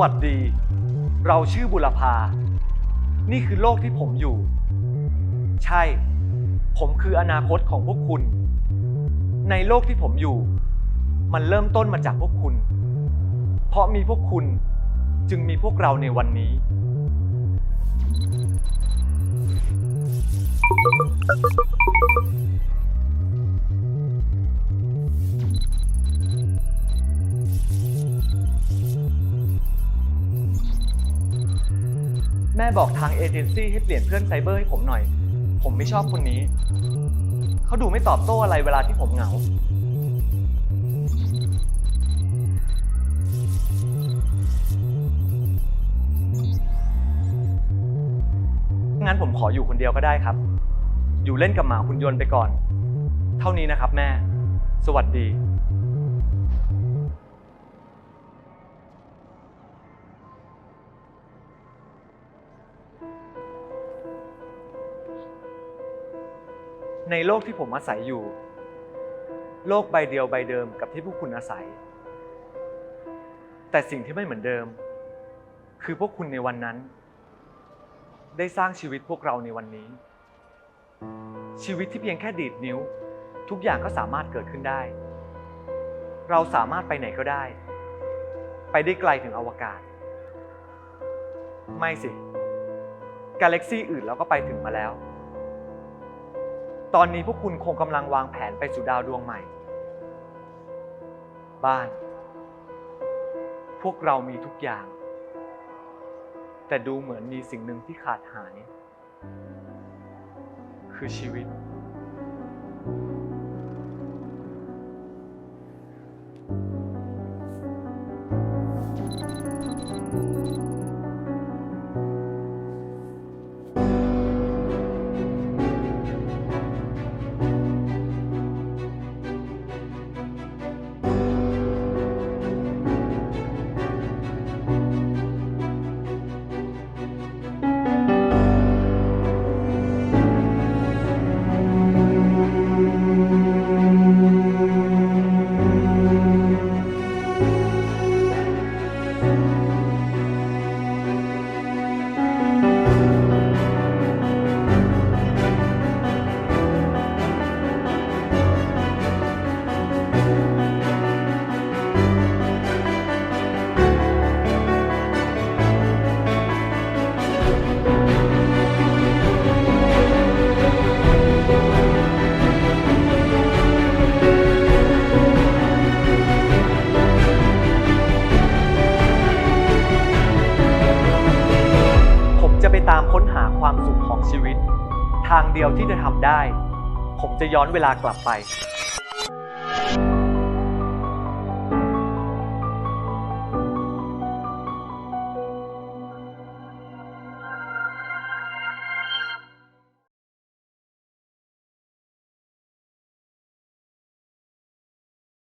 วัสดี เราชื่อบุรพา นี่คือโลกที่ผมอยู่ ใช่ ผมคืออนาคตของพวกคุณ ในโลกที่ผมอยู่ มันเริ่มต้นมาจากพวกคุณ เพราะมีพวกคุณจึงมีพวกเราในวันนี้ แม่บอกทางเอเจนซี่ให้เปลี่ยนเพื่อนไซเบอร์ให้ผมหน่อย ผมไม่ชอบคนนี้ เขาดูไม่ตอบโต้อะไรเวลาที่ผมเหงา งั้นผมขออยู่คนเดียวก็ได้ครับ อยู่เล่นกับหมาคุณยนต์ไปก่อน เท่านี้นะครับแม่ สวัสดี ในโลกที่ผมอาศัยอยู่ โลกใบเดียวใบเดิมกับที่พวกคุณอาศัย แต่สิ่งที่ไม่เหมือนเดิม คือพวกคุณในวันนั้น ได้สร้างชีวิตพวกเราในวันนี้ ชีวิตที่เพียงแค่ดีดนิ้ว ทุกอย่างก็สามารถเกิดขึ้นได้ เราสามารถไปไหนก็ได้ ไปได้ไกลถึงอวกาศ ไม่สิ กาแล็กซี่อื่นเราก็ไปถึงมาแล้ว ตอนนี้พวกคุณคงกำลังวางแผนไปสู่ดาวดวงใหม่ บ้าน พวกเรามีทุกอย่าง แต่ดูเหมือนมีสิ่งหนึ่งที่ขาดหาย คือชีวิต ค้นหาความสุขของชีวิต ทางเดียวที่จะทำได้ ผมจะย้อนเวลากลับไป